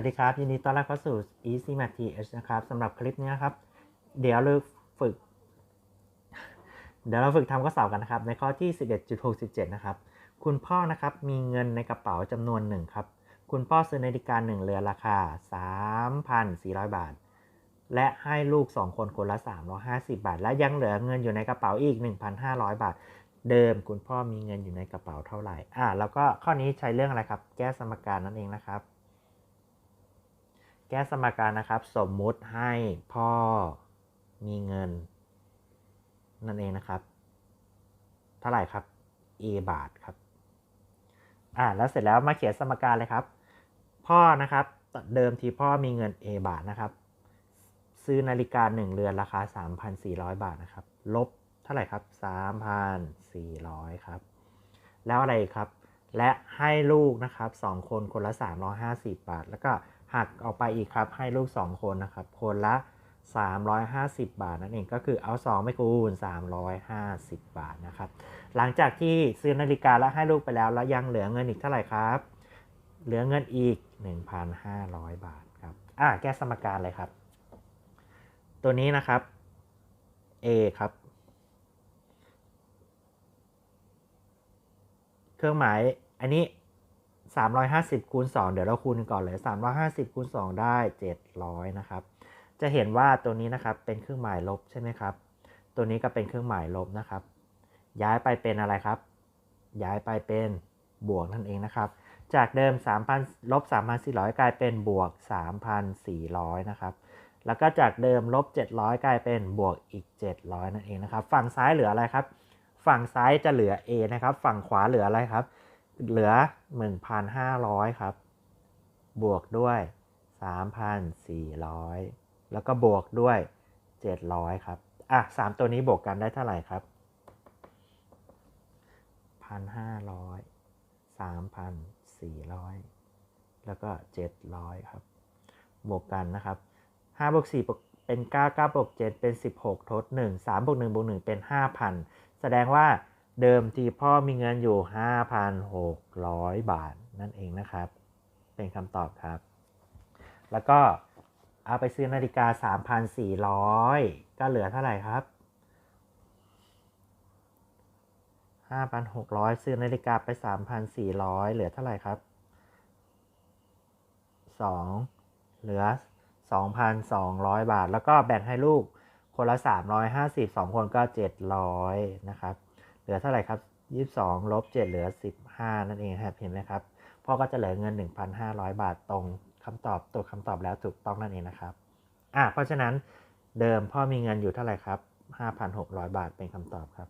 วัสดีครับ ยินดีต้อนรับเข้าสู่ Easy Math TH นะครับสำหรับคลิปนี้นครับ เดี๋ยวเราฝึก เดี๋ยวเราฝึกทำข้อสอบกันนะครับ ในข้อที่ 11.67 นะครับ คุณพ่อนะครับมีเงินในกระเป๋าจำนวนหนึ่งครับ คุณพ่อซื้อนาฬิกาหนึ่งเรือนราคา 3,400 บาท และให้ลูก 2 คนคนละ 350 บาท และยังเหลือเงินอยู่ในกระเป๋าอีก 1,500 บาท เดิมคุณพ่อมีเงินอยู่ในกระเป๋าเท่าไหร่อ่าแล้วก็ข้อนี้ใช้เรื่องอะไรครับ แก้สมการนั่นเองนะครับ แก้สมการนะครับ สมมุติให้พ่อมีเงิน นั่นเองนะครับเท่าไหร่ครับ a บาทครับอ่าแล้วเสร็จแล้วมาเขียนสมการเลยครับ พ่อนะครับเดิมทีพ่อมีเงิน a บาทนะครับ ซื้อนาฬิกา 1 เรือนราคา 3,400 บาทนะครับ ลบเท่าไหร่ครับ 3,400 ครับ แล้วอะไรครับ และให้ลูกนะครับ 2 คนคนละ 350 บาท แล้วก็ หักออกไปอีกครับ ให้ลูก 2 คนนะครับ คนละ 350 บาทนั่นเองก็คือเอา 2 ไม่คูณ 350 บาทนะครับ หลังจากที่ซื้อนาฬิกาแล้วให้ลูกไปแล้ว แล้วยังเหลือเงินอีกเท่าไหร่ครับ เหลือเงินอีก 1,500 บาทครับอ่าแก้สมการเลยครับ ตัวนี้นะครับ A ครับ เครื่องหมายอันนี้ 350คูณ2เดี๋ยวเราคูณกันก่อนเลย 350คูณ2ได้ 700 นะครับ จะเห็นว่าตัวนี้นะครับเป็นเครื่องหมายลบใช่ไหมครับ ตัวนี้ก็เป็นเครื่องหมายลบนะครับ ย้ายไปเป็นอะไรครับ ย้ายไปเป็นบวกนั่นเองนะครับ จากเดิม 3,000ลบ3,400 กลายเป็นบวก 3,400 นะครับ แล้วก็จากเดิมลบ 700 กลายเป็นบวกอีก 700 นั่นเองนะครับ ฝั่งซ้ายเหลืออะไรครับ ฝั่งซ้ายจะเหลือ A นะครับ ฝั่งขวาเหลืออะไรครับ เหลือ 1,500 ครับ บวกด้วย 3,400 แล้วก็บวกด้วย 700 ครับ อะ 3 ตัวนี้บวกกันได้เท่าไหร่ครับ 1,500 3,400 แล้วก็ 700 ครับ บวกกันนะครับ5บวก4บวกเป็น 9 9บวก7เป็น 16 ทด 1 3บวก1บวก1เป็น 5,000 แสดงว่า เดิมทีพ่อมีเงินอยู่ 5,600 บาทนั่นเองนะครับ เป็นคำตอบครับ แล้วก็เอาไปซื้อนาฬิกา 3,400 ก็เหลือเท่าไหร่ครับ 5,600 ซื้อนาฬิกาไป 3,400 เหลือเท่าไหร่ครับ 2 เหลือ 2,200 บาท แล้วก็แบ่งให้ลูกคนละ 350 2 คนก็ 700 นะครับ ลือเท่าไหร่ครับ 22ลบ7เหลือ 15 นั่นเองครับ เห็นไหมครับ พ่อก็จะเหลือเงิน 1,500 บาทตรงคำตอบตัวคำตอบแล้วถูกต้องนั่นเองนะครับ อะ เพราะฉะนั้นเดิมพ่อมีเงินอยู่เท่าไหร่ครับ 5,600 บาทเป็นคำตอบครับ